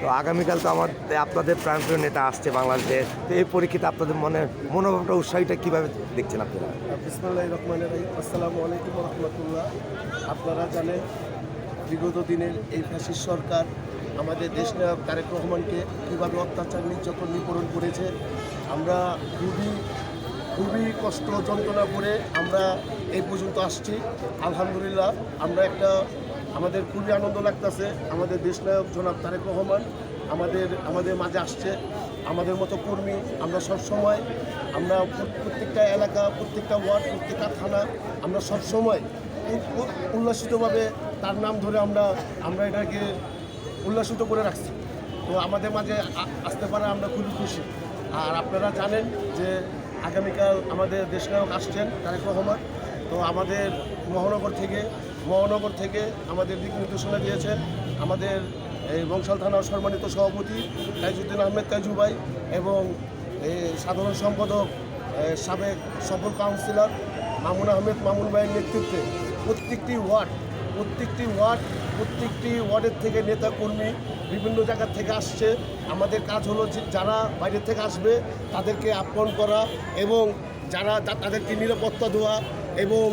তো আগামীকাল তো আমার আপনাদের প্রাণপ্রিয় নেতা আসছে বাংলাদেশে। তো এই পরীক্ষিতে আপনাদের মনে মনোভাবটা উৎসাহীটা কীভাবে দেখছেন আপনারা? বিসমুল্লাহ রহমান রহিম। আসসালামু আলাইকুম রহমতুল্লাহ। আপনারা জানেন বিগত দিনের এই ফ্যাসিস সরকার আমাদের দেশ নায়ক তারেক রহমানকে কীভাবে অত্যাচার নির্যাতন নিপূরণ করেছে আমরা খুবই খুবই কষ্ট যন্ত্রণা করে আমরা এই পর্যন্ত আসছি। আলহামদুলিল্লাহ আমরা একটা আমাদের খুবই আনন্দ লাগতেছে। আমাদের দেশ নায়ক জনাব তারেক রহমান, আমাদের আমাদের মাঝে আসছে। আমাদের মতো কর্মী আমরা সব সময় আমরা প্রত্যেকটা এলাকা, প্রত্যেকটা ওয়ার্ড, প্রত্যেকটা থানা, আমরা সব সময় উল্লাসিতভাবে তার নাম ধরে আমরা আমরা এটাকে উল্লাসিত করে রাখছি। তো আমাদের মাঝে আসতে পারে আমরা খুবই খুশি। আর আপনারা জানেন যে আগামীকাল আমাদের দেশনায়ক আসছেন তারেক রহমান। তো আমাদের মহানগর থেকে মহানগর থেকে আমাদের দিক নির্দেশনা দিয়েছেন। আমাদের এই বংশাল থানার সম্মানিত সভাপতি তাইজুদ্দিন আহমেদ তাইজু ভাই এবং সাধারণ সম্পাদক সাবেক সফল কাউন্সিলর মামুন আহমেদ মামুন ভাইয়ের নেতৃত্বে প্রত্যেকটি ওয়ার্ড প্রত্যেকটি ওয়ার্ড, প্রত্যেকটি ওয়ার্ডের থেকে নেতা কর্মী বিভিন্ন জায়গা থেকে আসছে। আমাদের কাজ হলো যে যারা বাইরের থেকে আসবে তাদেরকে আপন করা এবং যারা তাদেরকে নিরাপত্তা দেওয়া এবং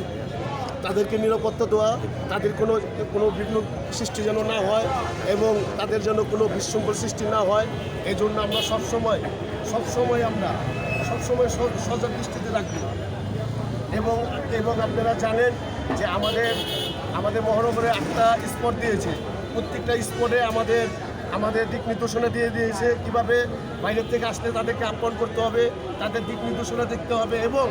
তাদেরকে নিরাপত্তা দেওয়া, তাদের কোনো কোনো বিঘ্ন সৃষ্টি যেন না হয় এবং তাদের যেন কোনো বিশৃঙ্খল সৃষ্টি না হয় এই জন্য আমরা সবসময় সবসময় আমরা, সবসময় সজাগ দৃষ্টিতে রাখব এবং এবং আপনারা জানেন যে আমাদের আমাদের মহানগরে একটা স্পট দিয়েছে। প্রত্যেকটা স্পটে আমাদের আমাদের দিক নির্দেশনা দিয়ে দিয়েছে কীভাবে বাইরের থেকে আসলে তাদেরকে আপন করতে হবে, তাদের দিক নির্দেশনা দেখতে হবে এবং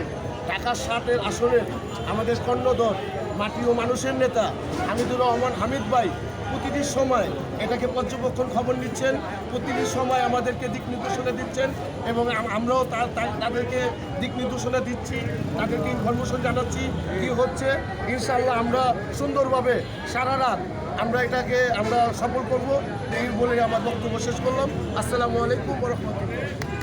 ঢাকার ষাটের আসনের আমাদের কর্ণধর, মাটি ও মানুষের নেতা হামিদুর রহমান হামিদ ভাই প্রতিটি সময় এটাকে পর্যবেক্ষণ খবর নিচ্ছেন প্রতিটি সময় আমাদেরকে দিক নির্দেশনা দিচ্ছেন এবং আমরাও তাদেরকে দিক নির্দেশনা দিচ্ছি, তাদেরকে ইনফরমেশন জানাচ্ছি কি হচ্ছে। ইনশাল্লাহ আমরা সুন্দরভাবে সারা রাত আমরা এটাকে আমরা সফল করব। এই বলে আমার বক্তব্য শেষ করলাম। আসসালামু আলাইকুম রহমতুল্লাহ।